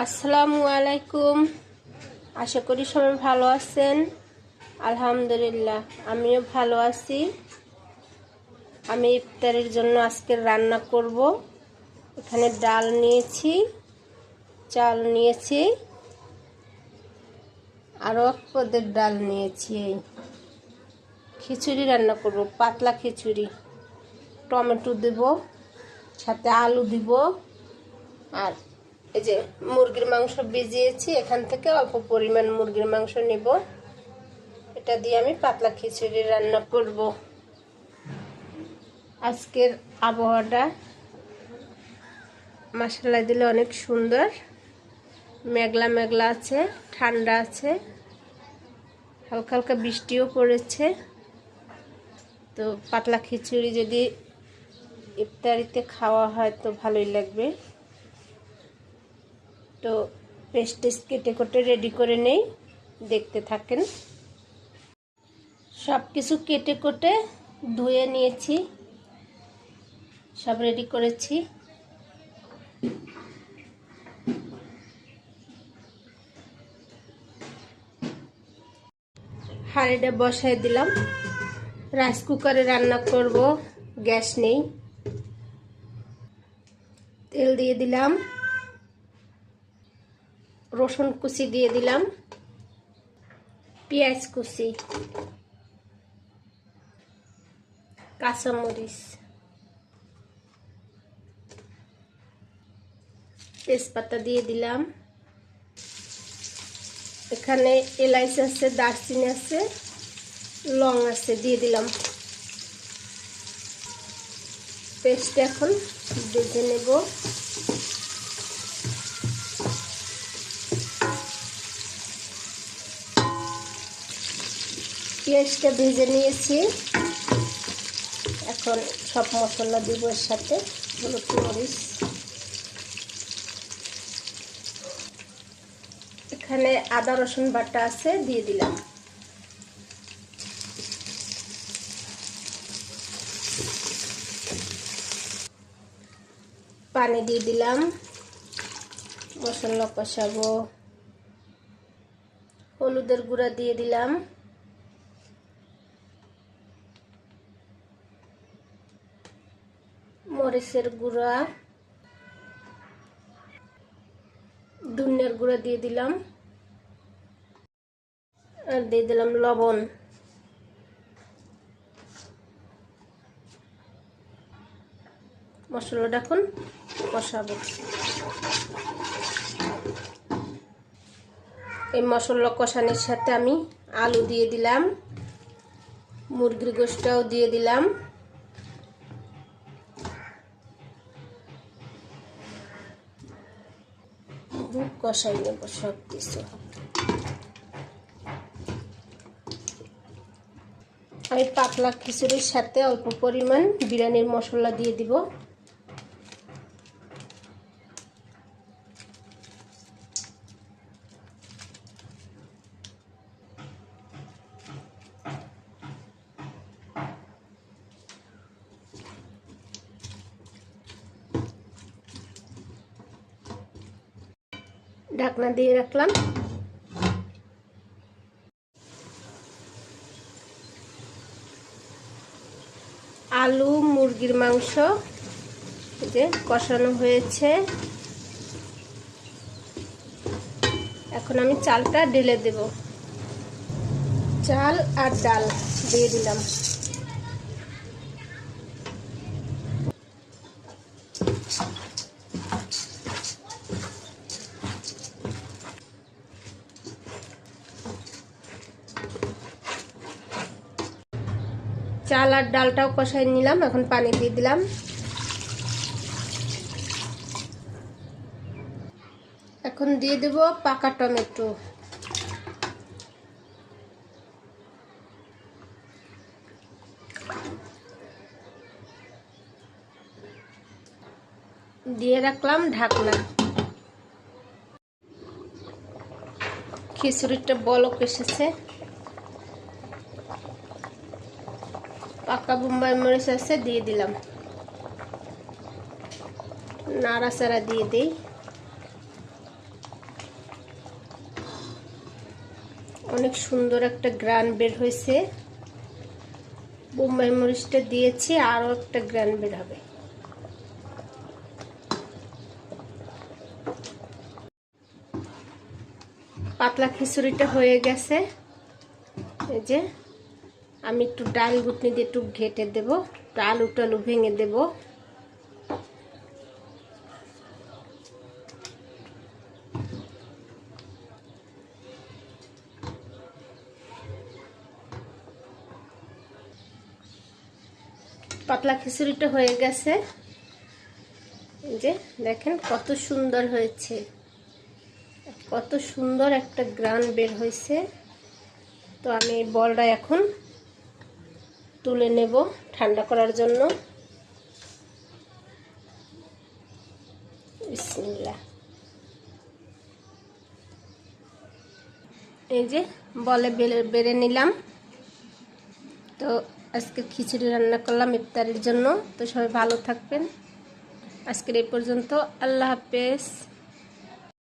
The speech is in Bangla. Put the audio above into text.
আসসালামু আলাইকুম। আশা করি সবাই ভালো আছেন। আলহামদুলিল্লাহ, আমিও ভালো আছি। আমি ইফতারের জন্য আজকে রান্না করব। এখানে ডাল নিয়েছি, চাল নিয়েছি আরও পদের ডাল নিয়েছি এই। খিচুড়ি রান্না করব, পাতলা খিচুড়ি। টমেটো দেব, সাথে আলু দিব, আর এই যে মুরগির মাংস ভিজিয়েছি, এখান থেকে অল্প পরিমাণ মুরগির মাংস নিব। এটা দিয়ে আমি পাতলা খিচুড়ি রান্না করব। আজকের আবহাওয়াটা মশলা দিলে অনেক সুন্দর। মেঘলা মেঘলা আছে, ঠান্ডা আছে, হালকা হালকা বৃষ্টিও পড়েছে। তো পাতলা খিচুড়ি যদি ইফতারিতে খাওয়া হয় তো ভালোই লাগবে। তো পেস্টেস কেটে কেটে রেডি করে নেই, দেখতে থাকেন। সব কিছু কেটে কেটে ধুয়ে নিয়েছি, সব রেডি করেছি। হাঁড়িটা বসাই দিলাম। রাইস কুকারে রান্না করব, গ্যাস নেই। তেল দিয়ে দিলাম। রসুন কুচি দিয়ে দিলাম। পেঁয়াজ কুচি। কাঁচামরিচ। তেজপাতা দিয়ে দিলাম। এখানে এলাইচ আছে, দারচিনি আছে, লং আছে, দিয়ে দিলাম। পেস্ট এখন বেজে নেব। পেঁয়াজটা ভেজে নিয়েছি। এখন সব মশলা দিব এর সাথে, হলুদ মরিচ। এখানে আদা, রসুন বাটা আছে, দিয়ে দিলাম। পানি দিয়ে দিলাম। মশলা কষাবো। হলুদের গুঁড়া দিয়ে দিলাম। মরিচের গুঁড়া ধনিয়ার গুঁড়া দিয়ে দিলাম। আর দিয়ে দিলাম লবণ। মশলাটা এখন কষাবো। এই মশলা কষানোর সাথে আমি আলু দিয়ে দিলাম, মুরগির গোষ্ঠটাও দিয়ে দিলাম। কষাই নেব সব কিছু আমি পাতলা খিচুড়ির সাথে অল্প পরিমাণ বিরিয়ানির মশলা দিয়ে দিব। ঢাকনা দিয়ে রাখলাম। আলু, মুরগির মাংস যে কষানো হয়েছে। এখন আমি চালটা ঢেলে দেব। চাল আর ডাল দিয়ে দিলাম। চাল আর ডালটাও কষাই নিলাম, এখন পানি দিয়ে দিলাম। এখন দিয়ে দেব পাকা টমেটো। দিয়ে রাখলাম ঢাকনা। খিচুড়িটা বলক এসেছে। পাকা বোম্বাই মরিচ আছে, দিয়ে দিলাম। নাড়াচাড়া দিয়ে দিই। অনেক সুন্দর একটা গ্রান বের হয়েছে। বোম্বাই মরিচটা দিয়েছি, আরও একটা গ্রান বের হবে। পাতলা খিচুড়িটা হয়ে গেছে। এই যে আমি একটু ডাল গুটনি দিয়ে একটু ঘেটে দেব। আলু টালু ভেঙে দেব। পাতলা খিচুড়িটা হয়ে গেছে। যে দেখেন কত সুন্দর হয়েছে। কত সুন্দর একটা গ্রান বের হয়েছে। তো আমি বলটা এখন তুলে নেব ঠান্ডা করার জন্য। এই যে বলে বেলে, বেড়ে নিলাম। তো আজকে খিচুড়ি রান্না করলাম ইফতারের জন্য। তো সবাই ভালো থাকবেন। আজকের এই পর্যন্ত আল্লাহ হাফেজ।